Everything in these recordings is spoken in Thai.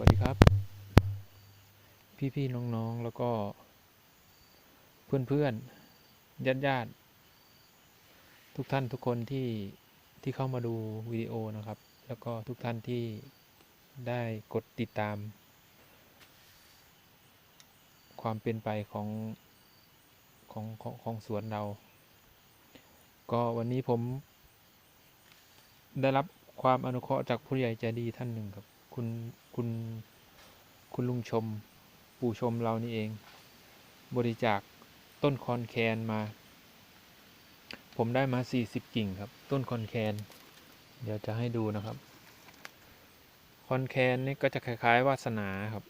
วัสดีครับ พี่ๆน้องๆแล้วก็ เพื่อนๆญาติๆทุกท่านทุกคนที่ที่เข้ามาดูวิดีโอนะครับ แล้วก็ทุกท่านที่ได้กดติดตาม ความเป็นไปของของของของสวนเรา ก็วันนี้ผมได้รับความอนุเคราะห์จากผู้ใหญ่ใจดีท่านหนึ่งครับ คุณ คุณคุณลุงชม ปู่ชมเรานี่เอง บริจาคต้นคอนแคนมา ผมได้มา 40 กิ่งครับ ต้นคอนแคน เดี๋ยวจะให้ดูนะครับ คอนแคนนี่ก็จะคล้าย ๆ วาสนาครับ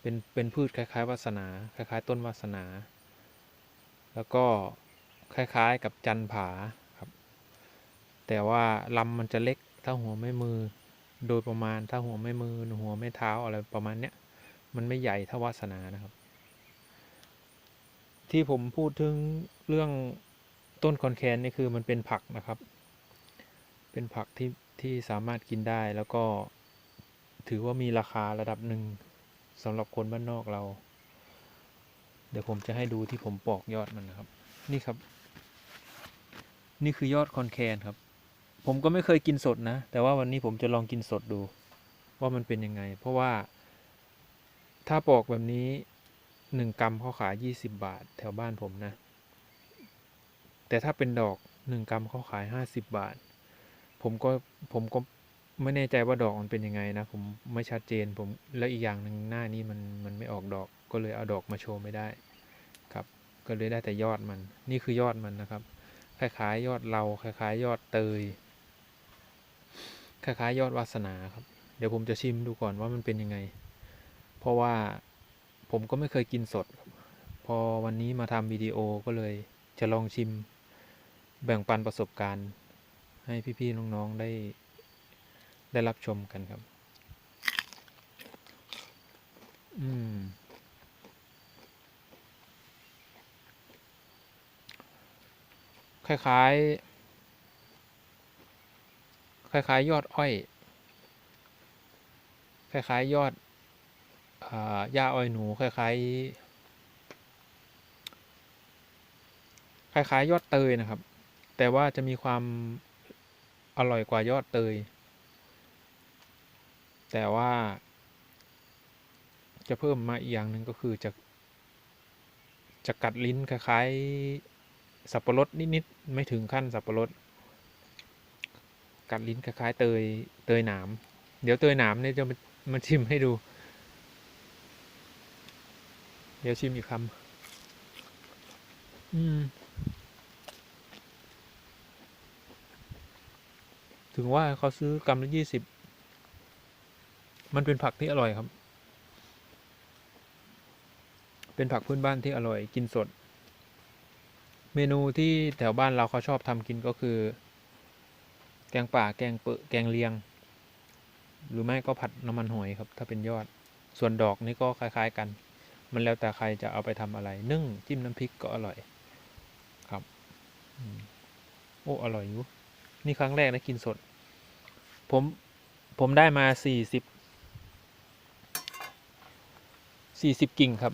เป็นเป็นพืชคล้าย ๆ วาสนา คล้าย ๆ ต้นวาสนา แล้วก็คล้ายๆกับจันผาครับ แต่ว่าลำมันจะเล็กเท่าหัวแม่มือ โดยประมาณเท่าหัวแม่มือหัวแม่เท้าอะไรประมาณเนี้ยมันไม่ใหญ่เท่าวาสนานะครับ ที่ผมพูดถึงเรื่องต้นคอนแคนนี่คือมันเป็นผักนะครับ เป็นผักที่ที่สามารถกินได้แล้วก็ถือว่ามีราคาระดับหนึ่งสำหรับคนบ้านนอกเรา เดี๋ยวผมจะให้ดูที่ผมปอกยอดมันนะครับ นี่ครับ นี่คือยอดคอนแคนครับ ผมก็ไม่เคยกินสดนะ แต่ว่าวันนี้ผมจะลองกินสดดู ว่ามันเป็นยังไง เพราะว่า ถ้าปอกแบบนี้หนึ่งกรัมเขาขายยี่สิบบาท แถวบ้านผมนะ แต่ถ้าเป็นดอกหนึ่งกรัมเขาขายห้าสิบบาท ผมก็ผมก็ไม่แน่ใจว่าดอกมันเป็นยังไงนะ ผมไม่ชัดเจนผมแล้วอีกอย่างหนึ่งหน้านี้มันมันไม่ออกดอก ก็เลยเอาดอกมาโชว์ไม่ได้ ครับ ก็เลยได้แต่ยอดมัน นี่คือยอดมันนะครับ คล้ายๆ ยอดเราคล้ายๆ ยอดเตย คล้ายๆยอดวาสนาครับ เดี๋ยวผมจะชิมดูก่อนว่ามันเป็นยังไง เพราะว่าผมก็ไม่เคยกินสด พอวันนี้มาทำวิดีโอก็เลยจะลองชิม แบ่งปันประสบการณ์ ให้พี่ๆน้องๆได้ ได้รับชมกันครับ อืมคล้ายๆ คล้ายๆ ยอดอ้อย คล้ายๆ ยอดหญ้าอ้อยหนู คล้ายๆ คล้ายๆ ยอดเตยนะครับ แต่ว่าจะมีความอร่อยกว่ายอดเตย แต่ว่าจะเพิ่มมาอีกอย่างหนึ่งก็คือจะจะกัดลิ้นคล้ายๆ สับปะรดนิด ๆ ไม่ถึงขั้นสับปะรด กัดลิ้นคล้ายๆเตยเตยหนาม เดี๋ยวเตยหนามเนี่ยจะมามาชิมให้ดู เดี๋ยวชิมอีกคำอืม ถึงว่าเขาซื้อกรัมละยี่สิบ มันเป็นผักที่อร่อยครับ เป็นผักพื้นบ้านที่อร่อยกินสด เมนูที่แถวบ้านเราเขาชอบทำกินก็คือ แกงป่าแกงเปอะแกงเลียง หรือไม่ก็ผัดน้ำมันหอยครับ ถ้าเป็นยอด ส่วนดอกนี่ก็คล้ายๆกัน มันแล้วแต่ใครจะเอาไปทำอะไร นึ่งจิ้มน้ำพริกก็อร่อยครับโอ้อร่อยอยู่นี่ครั้งแรกนะกินสด ผมผมได้มาสี่สิบสี่สิบกิ่งครับ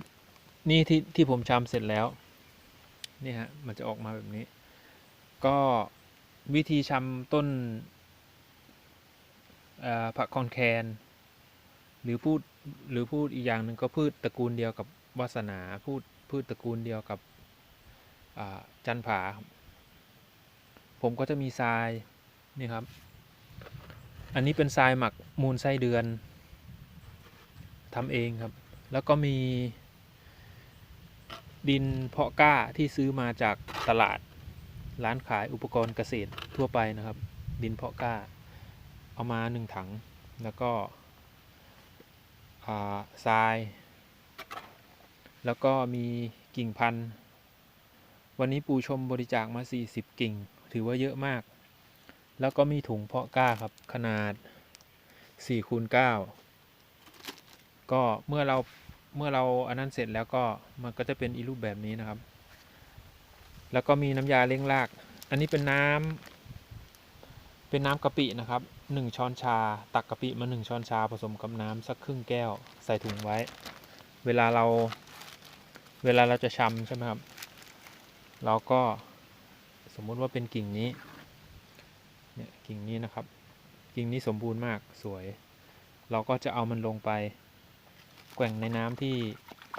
นี่ที่ที่ผมชำเสร็จแล้ว นี่ฮะ มันจะออกมาแบบนี้ ก็ วิธีชำต้นผักคอนแคน หรือพูดหรือพูดอีกอย่างหนึ่งก็พืชตระกูลเดียวกับวาสนาพูดพืชตระกูลเดียวกับจันผา ผมก็จะมีทรายนี่ครับ อันนี้เป็นทรายหมักมูลไส้เดือนทำเองครับ แล้วก็มีดินเพาะกล้าที่ซื้อมาจากตลาด ร้านขายอุปกรณ์เกษตรทั่วไปนะครับ ดินเพาะกล้า เอามาหนึ่งถัง แล้วก็ทราย แล้วก็มีกิ่งพันธุ์ วันนี้ปูชมบริจาคมา 40 กิ่ง ถือว่าเยอะมาก แล้วก็มีถุงเพาะกล้าครับ ขนาด4คูณ9ก็เมื่อเราเมื่อเราอันนั้นเสร็จแล้วก็มันก็จะเป็นอีรูปแบบนี้นะครับ แล้วก็มีน้ำยาเล้งราก อันนี้เป็นน้ำเป็นน้ำกะปินะครับหนึ่งช้อนชา ตักกะปิมาหนึ่งช้อนชาผสมกับน้ำสักครึ่งแก้วใส่ถุงไว้ เวลาเราเวลาเราจะชำใช่ไหมครับ เราก็สมมุติว่าเป็นกิ่งนี้ เนี่ยกิ่งนี้นะครับ กิ่งนี้สมบูรณ์มากสวย เราก็จะเอามันลงไป แกว่งในน้ำที่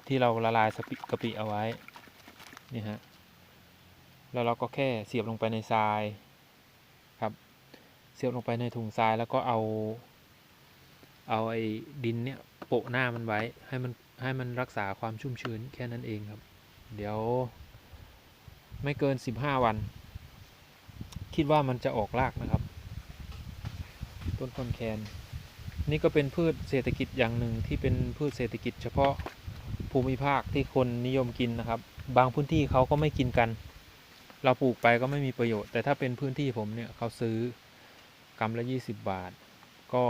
ที่เราละลายสปิกะปิเอาไว้ นี่ฮะ แล้วเราก็แค่เสียบลงไปในทรายครับ เสียบลงไปในถุงทรายแล้วก็เอา เอาไอ้ดินเนี่ยโปะหน้ามันไว้ให้มันให้มันรักษาความชุ่มชื้นแค่นั้นเองครับ เดี๋ยวไม่เกิน 15 วัน คิดว่ามันจะออกรากนะครับ ต้นคอนแคน นี่ก็เป็นพืชเศรษฐกิจอย่างหนึ่งที่เป็นพืชเศรษฐกิจเฉพาะภูมิภาคที่คนนิยมกินนะครับ บางพื้นที่เขาก็ไม่กินกัน เราปลูกไปก็ไม่มีประโยชน์ แต่ถ้าเป็นพื้นที่ผมเนี่ยเขาซื้อกำละ 20 บาท ก็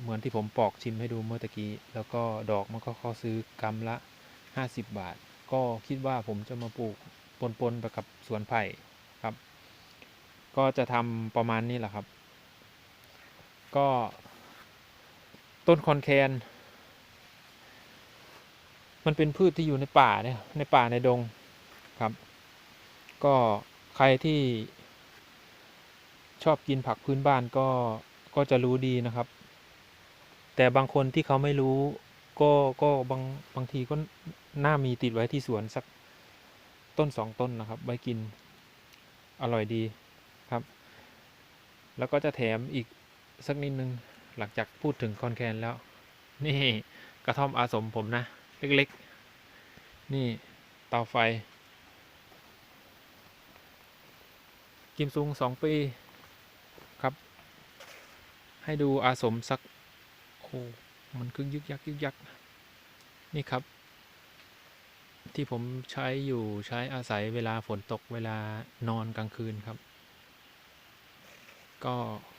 เหมือนที่ผมปอกชิมให้ดูเมื่อตะกี้ แล้วก็ดอกมันก็เขาซื้อกำละ 50 บาท ก็คิดว่าผมจะมาปลูกปนๆไปกับสวนไผ่ครับ ก็จะทำประมาณนี้แหละครับ ก็ ต้นคอนแคนมันเป็นพืชที่อยู่ในป่าเนี่ยในป่าในดงครับ ก็ใครที่ชอบกินผักพื้นบ้านก็ก็จะรู้ดีนะครับ แต่บางคนที่เขาไม่รู้ ก็ก็บางบางทีก็น่ามีติดไว้ที่สวนสักต้นสองต้นนะครับ ไว้กินอร่อยดีครับ แล้วก็จะแถมอีกสักนิดนึงหลังจากพูดถึงคอนแคนแล้ว นี่กระท่อมอาสมผมนะ เล็กๆ นี่เตาไฟ กิมซุงสองปีครับ ให้ดูอาสมสัก โอ้มันคึกยึกยักยึกยัก นี่ครับ ที่ผมใช้อยู่ใช้อาศัยเวลาฝนตกเวลานอนกลางคืนครับ ก็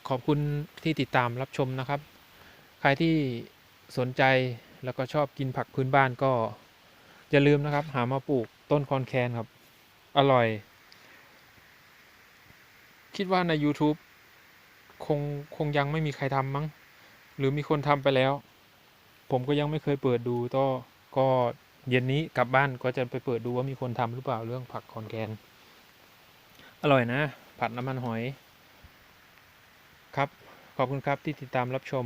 ขอบคุณที่ติดตามรับชมนะครับ ใครที่สนใจแล้วก็ชอบกินผักพื้นบ้านก็อย่าลืมนะครับ หามาปลูกต้นคอนแคนครับ อร่อย คิดว่าใน YouTube คงคงยังไม่มีใครทำมั้ง หรือมีคนทำไปแล้ว ผมก็ยังไม่เคยเปิดดูต่อก็เย็นนี้กลับบ้านก็จะไปเปิดดูว่ามีคนทำหรือเปล่าเรื่องผักคอนแกน อร่อยนะ ผัดน้ำมันหอย ครับ ขอบคุณครับที่ติดตามรับชม